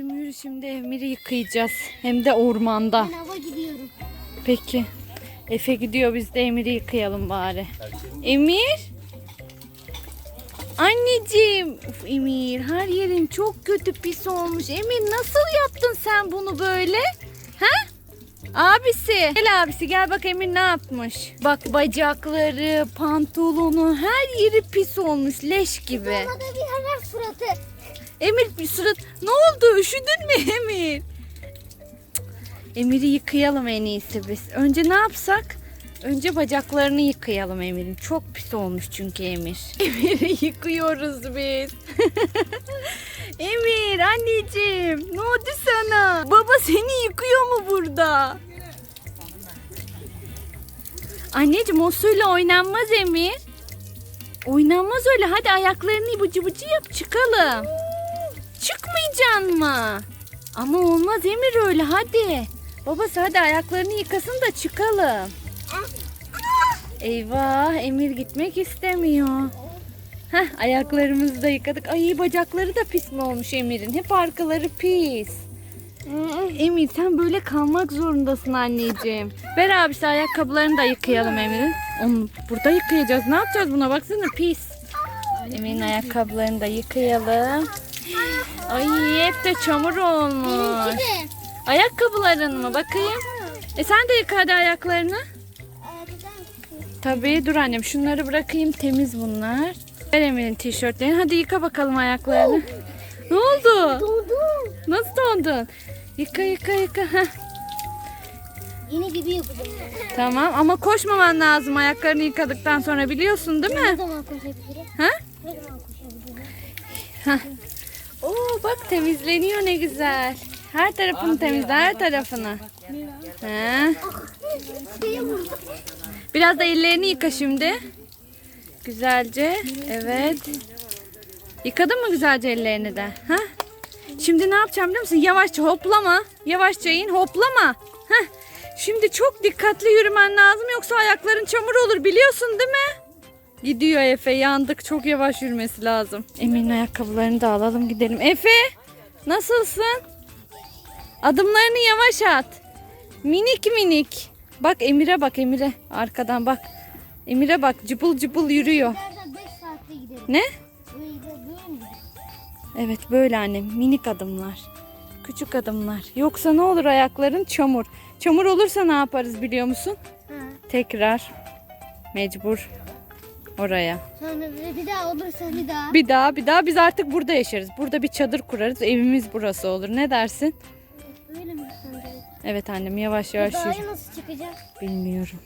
Yürü şimdi Emir'i yıkayacağız. Hem de ormanda. Ben hava gidiyorum. Peki. Efe gidiyor biz de Emir'i yıkayalım bari. Emir? Anneciğim. Uf, Emir her yerin çok kötü pis olmuş. Emir nasıl yaptın sen bunu böyle? Ha? Abisi. Gel abisi gel bak Emir ne yapmış. Bak bacakları, pantolonu her yeri pis olmuş leş gibi. Ama da bir hemen suratı. Emir bir surat ne oldu üşüdün mü Emir? Emir'i yıkayalım en iyisi biz. Önce ne yapsak? Önce bacaklarını yıkayalım Emir'in. Çok pis olmuş çünkü Emir. Emir'i yıkıyoruz biz. Emir anneciğim ne oldu sana? Baba seni yıkıyor mu burada? Anneciğim o suyla oynanmaz Emir. Oynanmaz öyle. Hadi ayaklarını bıcı bıcı yap çıkalım. Çıkmayacaksın mı? Ama olmaz Emir öyle hadi. Babası hadi ayaklarını yıkasın da çıkalım. Eyvah Emir gitmek istemiyor. Heh ayaklarımızı da yıkadık. Ay bacakları da pis mi olmuş Emir'in? Hep arkaları pis. Emir sen böyle kalmak zorundasın anneciğim. Ver abisi ayakkabılarını da yıkayalım Emir'in. Onu burada yıkayacağız. Ne yapacağız buna? Baksana pis. Emir'in ayakkabılarını da yıkayalım. Ay hep de çamur olmuş. Ayakkabıların mı? Bakayım. E sen de yıka hadi ayaklarını. Tabii dur annem şunları bırakayım temiz bunlar. Ver Emir'in tişörtlerini. Hadi yıka bakalım ayaklarını. Ne oldu? Dondum. Nasıl dondun? Yıka yıka yıka. Heh. Yeni gibi yapacağım. Tamam ama koşmaman lazım ayaklarını yıkadıktan sonra biliyorsun değil Ne mi? zaman koşabilirim? Ha? Ne zaman koşabilirim? Oo bak temizleniyor ne güzel. Her tarafını temizle her tarafını. Şeye vurdum. Biraz da ellerini yıka şimdi. Güzelce. Evet. Yıkadın mı güzelce ellerini de? Ha? Şimdi ne yapacağım biliyor musun? Yavaşça hoplama. Yavaşça in hoplama. Heh. Şimdi çok dikkatli yürümen lazım yoksa ayakların çamur olur biliyorsun değil mi? Gidiyor Efe yandık çok yavaş yürümesi lazım. Emir'in ayakkabılarını da alalım gidelim. Efe nasılsın? Adımlarını yavaş at. Minik minik. Bak Emir'e bak Emir'e. Arkadan bak. Emir'e bak cıbıl cıbıl yürüyor. Nereden 5 saatte giderim. Ne? Evet böyle annem minik adımlar. Küçük adımlar. Yoksa ne olur ayakların çamur. Çamur olursa ne yaparız biliyor musun? Tekrar mecbur oraya. Sonra bir- daha olursa bir daha. Bir daha bir daha biz artık burada yaşarız. Burada bir çadır kurarız. Evimiz burası olur. Ne dersin? Böyle mi sandalye? Evet annem yavaş yavaş yürü. Dağa nasıl çıkacağız? Bilmiyorum.